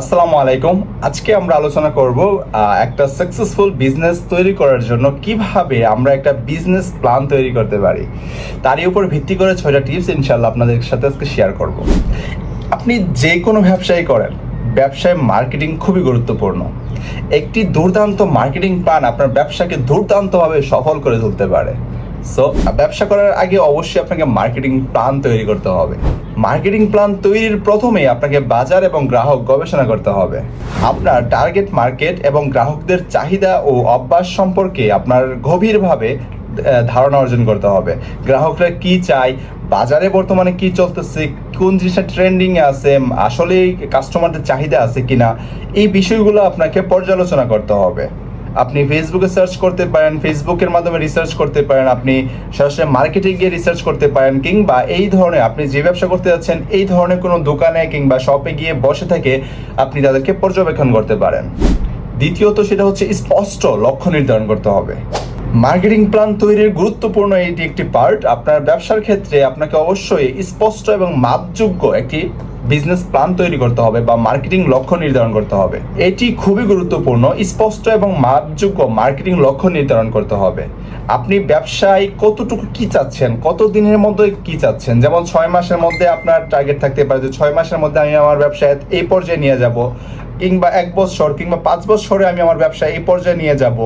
আসসালামু আলাইকুম। আজকে আমরা আলোচনা করব একটা সাকসেসফুল বিজনেস তৈরি করার জন্য কীভাবে আমরা একটা বিজনেস প্ল্যান তৈরি করতে পারি। তারই উপর ভিত্তি করে ছয়টা টিপস ইনশাল্লাহ আপনাদের সাথে আজকে শেয়ার করব। আপনি যে কোনো ব্যবসায়ী করেন, ব্যবসায় মার্কেটিং খুবই গুরুত্বপূর্ণ। একটি দুর্দান্ত মার্কেটিং প্ল্যান আপনার ব্যবসাকে দুর্দান্তভাবে সফল করে তুলতে পারে। সো ব্যবসা করার আগে অবশ্যই আপনাকে মার্কেটিং প্ল্যান তৈরি করতে হবে। মার্কেটিং প্ল্যান তৈরির প্রথমেই আপনাকে বাজার এবং গ্রাহক গবেষণা করতে হবে। আপনার টার্গেট মার্কেট এবং গ্রাহকদের চাহিদা ও অভ্যাস সম্পর্কে আপনার গভীরভাবে ধারণা অর্জন করতে হবে। গ্রাহকরা কি চায়, বাজারে বর্তমানে কি চলতেছে, কোন জিনিসটা ট্রেন্ডিং আছে, আসলেই কাস্টমারদের চাহিদা আছে কিনা, এই বিষয়গুলো আপনাকে পর্যালোচনা করতে হবে। আপনি ফেসবুকে সার্চ করতে পারেন ফেসবুকের মাধ্যমে রিসার্চ করতে পারেন, আপনি সরাসরি মার্কেটে গিয়ে রিসার্চ করতে পারেন, কিংবা এই ধরনের আপনি যে ব্যবসা করতে যাচ্ছেন, এই ধরনের কোনো দোকানে কিংবা শপে গিয়ে বসে থেকে আপনি তাদেরকে পর্যবেক্ষণ করতে পারেন। দ্বিতীয়ত সেটা হচ্ছে স্পষ্ট লক্ষ্য নির্ধারণ করতে হবে। মার্কেটিং প্ল্যান তৈরির গুরুত্বপূর্ণ এটি একটি পার্ট আপনার ব্যবসার ক্ষেত্রে আপনাকে অবশ্যই স্পষ্ট এবং মাপযোগ্য একটি বিজনেস প্ল্যান তৈরি করতে হবে বা মার্কেটিং লক্ষ্য নির্ধারণ করতে হবে। এটি খুবই গুরুত্বপূর্ণ, স্পষ্ট এবং মাপযোগ্য মার্কেটিং লক্ষ্য নির্ধারণ করতে হবে। আপনি ব্যবসায় কতটুকু কি চাচ্ছেন কত দিনের মধ্যে কি চাচ্ছেন? যেমন ছয় মাসের মধ্যে আপনার টার্গেট থাকতে পারে যে ছয় মাসের মধ্যে আমি আমার ব্যবসায় এই পর্যায়ে নিয়ে যাব। কিংবা এক বছর কিংবা পাঁচ বছরে আমি আমার ব্যবসা এই পর্যায়ে নিয়ে যাব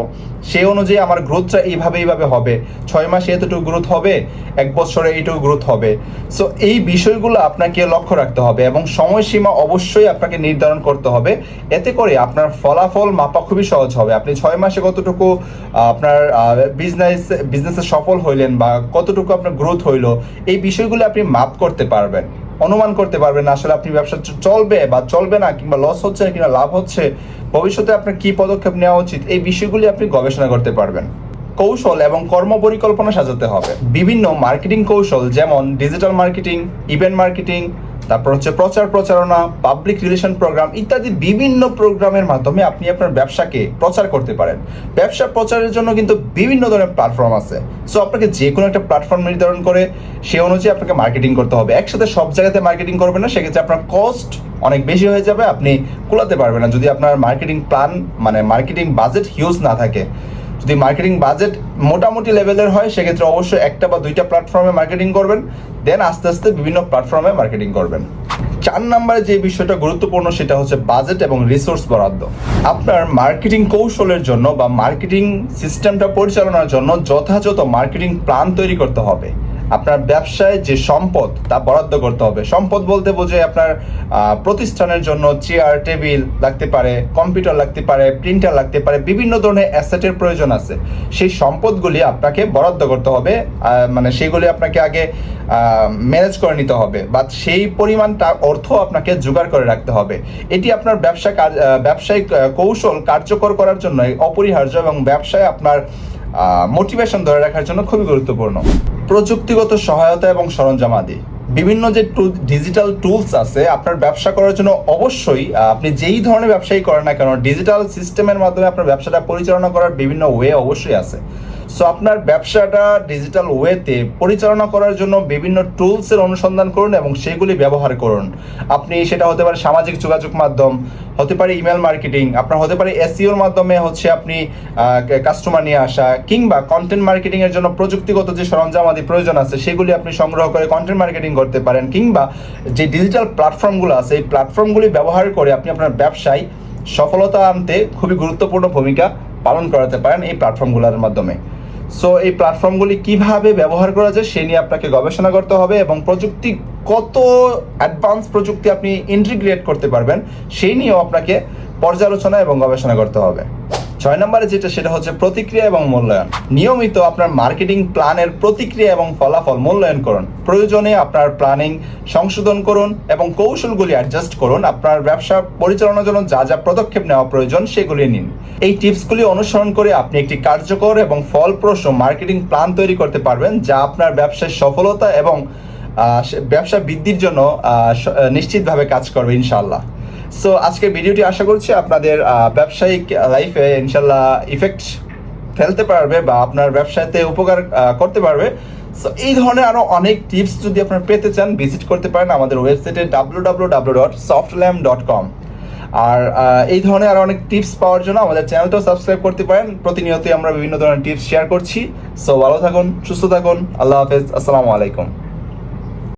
সেই অনুযায়ী আমার গ্রোথটা এইভাবে এইভাবে হবে। ছয় মাসে এতটুকু গ্রোথ হবে, এক বছরে এইটুকু গ্রোথ হবে। সো এই বিষয়গুলো আপনাকে লক্ষ্য রাখতে হবে এবং সময়সীমা অবশ্যই আপনাকে নির্ধারণ করতে হবে। এতে করে আপনার ফলাফল মাপা খুবই সহজ হবে। আপনি ছয় মাসে কতটুকু আপনার বিজনেস বিজনেসে সফল হইলেন বা কতটুকু আপনার গ্রোথ হইল, এই বিষয়গুলো আপনি মাপ করতে পারবেন। অনুমান করতে পারবেন আসলে আপনি ব্যবসা চলবে বা চলবে না কিংবা লস হচ্ছে কিংবা লাভ হচ্ছে, ভবিষ্যতে আপনার কি পদক্ষেপ নেওয়া উচিত, এই বিষয়গুলি আপনি গবেষণা করতে পারবেন। কৌশল এবং কর্ম পরিকল্পনা সাজাতে হবে। বিভিন্ন মার্কেটিং কৌশল যেমন ডিজিটাল মার্কেটিং ইভেন্ট মার্কেটিং তারপর হচ্ছে প্রচার, প্রচারণা পাবলিক রিলেশন প্রোগ্রাম ইত্যাদি বিভিন্ন প্রোগ্রামের মাধ্যমে আপনি আপনার ব্যবসাকে প্রচার করতে পারেন। ব্যবসা প্রচারের জন্য কিন্তু বিভিন্ন ধরনের প্ল্যাটফর্ম আছে। সো আপনাকে যে কোনো একটা প্ল্যাটফর্ম নির্ধারণ করে সে অনুযায়ী আপনাকে মার্কেটিং করতে হবে। একসাথে সব জায়গাতে মার্কেটিং করবেন না, সেক্ষেত্রে আপনার কস্ট অনেক বেশি হয়ে যাবে, আপনি কুলাতে পারবেন না। যদি আপনার মার্কেটিং প্ল্যান মানে মার্কেটিং বাজেট হিউজ না থাকে যদি মার্কেটিং বাজেট মোটামুটি লেভেলের হয়, সেক্ষেত্রে অবশ্যই একটা বা দুইটা প্ল্যাটফর্মে মার্কেটিং করবেন দেন আস্তে আস্তে বিভিন্ন প্ল্যাটফর্মে মার্কেটিং করবেন। চার নম্বরে যে বিষয়টা গুরুত্বপূর্ণ, সেটা হচ্ছে বাজেট এবং রিসোর্স বরাদ্দ। আপনার মার্কেটিং কৌশলের জন্য বা মার্কেটিং সিস্টেমটা পরিচালনার জন্য যথাযথ মার্কেটিং প্ল্যান তৈরি করতে হবে। আপনার ব্যবসায় যে সম্পদ, তা বরাদ্দ করতে হবে। সম্পদ বলতে বোঝে আপনার প্রতিষ্ঠানের জন্য চেয়ার, টেবিল লাগতে পারে, কম্পিউটার লাগতে পারে, প্রিন্টার লাগতে পারে, বিভিন্ন ধরনের অ্যাসেটের প্রয়োজন আছে। সেই সম্পদগুলি আপনাকে বরাদ্দ করতে হবে মানে সেগুলি আপনাকে আগে ম্যানেজ করে নিতে হবে। বা সেই পরিমাণটা অর্থ আপনাকে জোগাড় করে রাখতে হবে। এটি আপনার ব্যবসা ব্যবসায়িক কৌশল কার্যকর করার জন্য অপরিহার্য এবং ব্যবসায় আপনার মোটিভেশন ধরে রাখার জন্য খুবই গুরুত্বপূর্ণ। প্রযুক্তিগত সহায়তা এবং সরঞ্জাম সরঞ্জামাদি বিভিন্ন যে ডিজিটাল টুলস আছে, আপনার ব্যবসা করার জন্য অবশ্যই আপনি যেই ধরনের ব্যবসায়ী করেন না কেন ডিজিটাল সিস্টেমের মাধ্যমে আপনার ব্যবসাটা পরিচালনা করার বিভিন্ন ওয়ে অবশ্যই আছে। সো আপনার ব্যবসাটা ডিজিটাল ওয়েতে পরিচালনা করার জন্য বিভিন্ন টুলসের অনুসন্ধান করুন এবং সেগুলি ব্যবহার করুন। আপনি সেটা হতে পারে সামাজিক যোগাযোগ মাধ্যম, হতে পারে ইমেল মার্কেটিং আপনার হতে পারে এসিওর মাধ্যমে হচ্ছে আপনি কাস্টমার নিয়ে আসা, কিংবা কন্টেন্ট মার্কেটিং এর জন্য প্রযুক্তিগত যে সরঞ্জাম আদি প্রয়োজন আছে, সেগুলি আপনি সংগ্রহ করে কন্টেন্ট মার্কেটিং করতে পারেন, কিংবা যে ডিজিটাল প্ল্যাটফর্মগুলো আছে, এই প্ল্যাটফর্মগুলি ব্যবহার করে আপনি আপনার ব্যবসায় সফলতা আনতে খুবই গুরুত্বপূর্ণ ভূমিকা পালন করাতে পারেন এই প্ল্যাটফর্মগুলোর মাধ্যমে। সো এই প্ল্যাটফর্মগুলি কীভাবে ব্যবহার করা যায় সে নিয়ে আপনাকে গবেষণা করতে হবে এবং প্রযুক্তি কত অ্যাডভান্স প্রযুক্তি আপনি ইন্টিগ্রেট করতে পারবেন, সেই নিয়েও আপনাকে পর্যালোচনা এবং গবেষণা করতে হবে। ছয় নম্বরে যেটা, সেটা হচ্ছে প্রতিক্রিয়া এবং মূল্যায়ন। নিয়মিত আপনার মার্কেটিং প্ল্যানের প্রতিক্রিয়া এবং ফলাফল মূল্যায়ন করুন। প্রয়োজনে আপনার প্ল্যানিং সংশোধন করুন এবং কৌশলগুলি অ্যাডজাস্ট করুন। আপনার ব্যবসা পরিচালনার জন্য যা যা পদক্ষেপ নেওয়া প্রয়োজন, সেগুলি নিন। এই টিপসগুলি অনুসরণ করে আপনি একটি কার্যকর এবং ফলপ্রসূ মার্কেটিং প্ল্যান তৈরি করতে পারবেন, যা আপনার ব্যবসায় সফলতা এবং ব্যবসা বৃদ্ধির জন্য নিশ্চিতভাবে কাজ করবে ইনশাল্লাহ সো আজকের ভিডিওটি আশা করছি আপনাদের ব্যবসায়িক লাইফে ইনশাল্লাহ ইফেক্ট ফেলতে পারবে বা আপনার ব্যবসাতে উপকার করতে পারবে। সো এই ধরনের আরও অনেক টিপস যদি আপনারা পেতে চান ভিজিট করতে পারেন আমাদের ওয়েবসাইটে W W W dot softlam dot com আর এই ধরনের আর অনেক টিপস পাওয়ার জন্য আমাদের চ্যানেলটাও সাবস্ক্রাইব করতে পারেন। প্রতিনিয়তই আমরা বিভিন্ন ধরনের টিপস শেয়ার করছি। সো ভালো থাকুন, সুস্থ থাকুন। আল্লাহ হাফেজ। আসসালামু আলাইকুম।